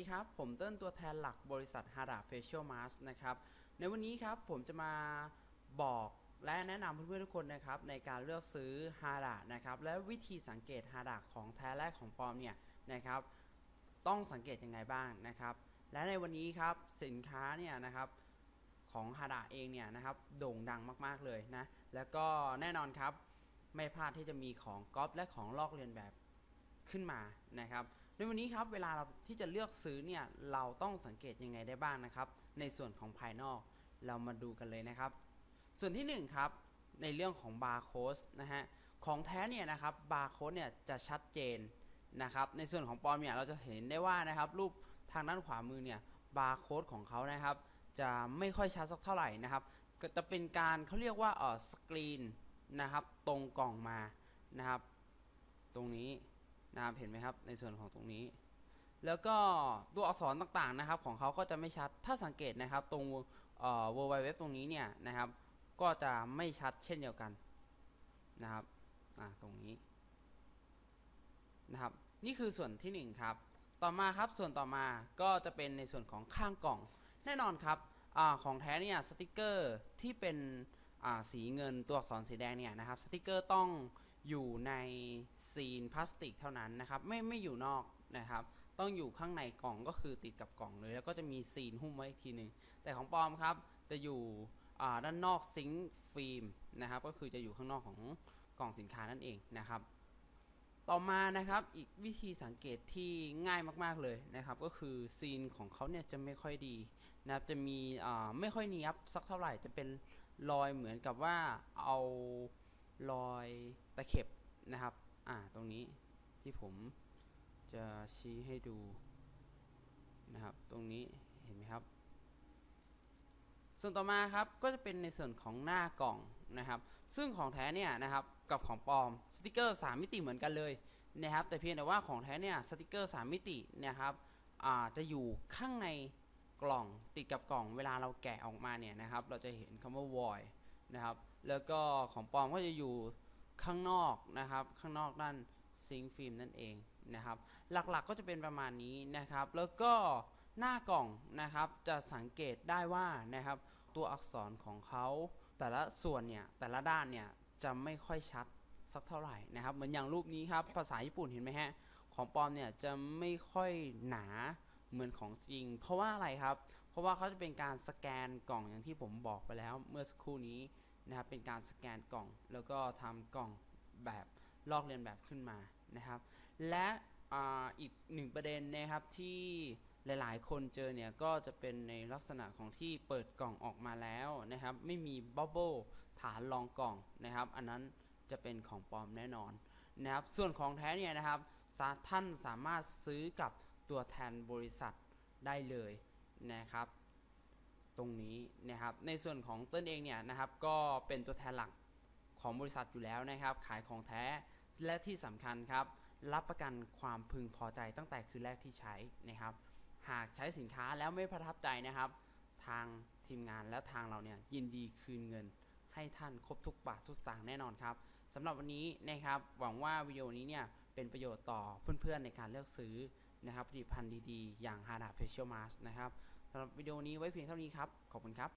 ีครับ ผมเต้นตัวแทนหลักบริษัท h a d a Facial Mask นะครับ ในวันนี้ครับผมจะมาบอกและแนะนำเพื่อนๆทุกคนนะครับ ในการเลือกซื้อ h a d a นะครับ และวิธีสังเกต h a d a ของแท้และของปลอมเนี่ยนะครับ ต้องสังเกตยังไงบ้างนะครับ และในวันนี้ครับสินค้าเนี่ยนะครับของ h a d a เองเนี่ยนะครับโด่งดังมากๆเลยนะ แล้วก็แน่นอนครับไม่พลาดที่จะมีของก๊อปและของลอกเลียนแบบขึ้นมานะครับ ในวันนี้ครับเวลาเราที่จะเลือกซื้อเนี่ยเราต้องสังเกตยังไงได้บ้างนะครับ ในส่วนของภายนอกเรามาดูกันเลยนะครับ ส่วนที่หนึ่งครับในเรื่องของบาร์โค้ดนะฮะของแท้เนี่ยนะครับบาร์โค้ดเนี่ยจะชัดเจนนะครับ ในส่วนของปลอมเนี่ยเราจะเห็นได้ว่านะครับ รูปทางด้านขวามือเนี่ยบาร์โค้ดของเขานะครับ จะไม่ค่อยชัดสักเท่าไหร่นะครับก็จะเป็นการเขาเรียกว่าเออสกรีนนะครับ ตรงกล่องมานะครับ ตรงนี้ นะครับเห็นไหมครับในส่วนของตรงนี้ แล้วก็ตัวอักษรต่างๆนะครับของเขาก็จะไม่ชัดถ้าสังเกตนะครับตรงเอ่อ w w w ตรงนี้เนี่ยนะครับ ก็จะไม่ชัดเช่นเดียวกันนะครับอ่าตรงนี้นะครับนี่คือส่วนที่หนึ่งครับต่อมาครับส่วนต่อมาก็จะเป็นในส่วนของข้างกล่อง แน่นอนครับอาของแท้เนี่ยสติกเกอร์ที่เป็นอ่าสีเงินตัวอักษรสีแดงเนี่ยนะครับสติกเกอร์ต้อง อยู่ในซีนพลาสติกเท่านั้นนะครับ ไม่ไม่อยู่นอกนะครับ ต้องอยู่ข้างในกล่องก็คือติดกับกล่องเลย แล้วก็จะมีซีนหุ้มไว้อีกทีหนึ่งแต่ของปลอมครับจะอยู่ด้านนอกซิงค์ฟิล์มนะครับ ก็คือจะอยู่ข้างนอกของกล่องสินค้านั่นเองนะครับ ต่อมานะครับอีกวิธีสังเกตที่ง่ายมากๆเลยนะครับ ก็คือซีนของเขาเนี่ยจะไม่ค่อยดีนะครับจะมีไม่ค่อยเนียบสักเท่าไหร่จะเป็นรอยเหมือนกับว่าเอา รอยตะเข็บนะครับ อ่า ตรงนี้ที่ผมจะชี้ให้ดูนะครับ ตรงนี้เห็นไหมครับ ส่วนต่อมาครับ ก็จะเป็นในส่วนของหน้ากล่องนะครับ ซึ่งของแท้เนี่ยนะครับ กับของปลอมสติกเกอร์ 3 มิติเหมือนกันเลยนะครับ แต่เพียงแต่ว่าของแท้เนี่ยสติกเกอร์ 3 มิตินะครับอ่าจะอยู่ข้างในกล่องติดกับกล่องเวลาเราแกะออกมาเนี่ยนะครับ เราจะเห็นคำว่า void นะครับ แล้วก็ของปลอมก็จะอยู่ข้างนอกนะครับ ข้างนอกด้านซิงฟิล์มนั่นเองนะครับ หลักๆก็จะเป็นประมาณนี้นะครับ แล้วก็หน้ากล่องนะครับจะสังเกตได้ว่านะครับ ตัวอักษรของเขาแต่ละส่วนเนี่ยแต่ละด้านเนี่ยจะไม่ค่อยชัดสักเท่าไหร่นะครับ เหมือนอย่างรูปนี้ครับภาษาญี่ปุ่นเห็นไหมฮะของปลอมเนี่ยจะไม่ค่อยหนาเหมือนของจริง เพราะว่าอะไรครับ เพราะว่าเขาจะเป็นการสแกนกล่องอย่างที่ผมบอกไปแล้วเมื่อสักครู่นี้นะครับเป็นการสแกนกล่อง แล้วก็ทำกล่องแบบลอกเลียนแบบขึ้นมานะครับ และอ,อีกหนึ่งประเด็นนะครับที่หลาย ๆ คนเจอเนี่ยก็จะเป็นในลักษณะของที่เปิดกล่องออกมาแล้วนะครับ ไม่มีบับเบิลฐานรองกล่องนะครับ อันนั้นจะเป็นของปลอมแน่นอนนะครับ ส่วนของแท้เนี่ยนะครับท่านสามารถซื้อกับตัวแทนบริษัทได้เลย นะครับ ตรงนี้นะครับ ในส่วนของเต้นเองเนี่ยนะครับ ก็เป็นตัวแทนหลักของบริษัทอยู่แล้วนะครับ ขายของแท้และที่สำคัญครับ รับประกันความพึงพอใจตั้งแต่คืนแรกที่ใช้นะครับ หากใช้สินค้าแล้วไม่ประทับใจนะครับ ทางทีมงานและทางเราเนี่ยยินดีคืนเงินให้ท่านครบทุกบาททุกสตางค์แน่นอนครับสำหรับวันนี้นะครับหวังว่าวิดีโอนี้เนี่ย เป็นประโยชน์ต่อเพื่อนๆในการเลือกซื้อนะครับผลิตภัณฑ์ดีๆ อย่าง h a d a Facial Mask นะครับสำหรับวิดีโอนี้ไว้เพียงเท่านี้ครับ ขอบคุณครับ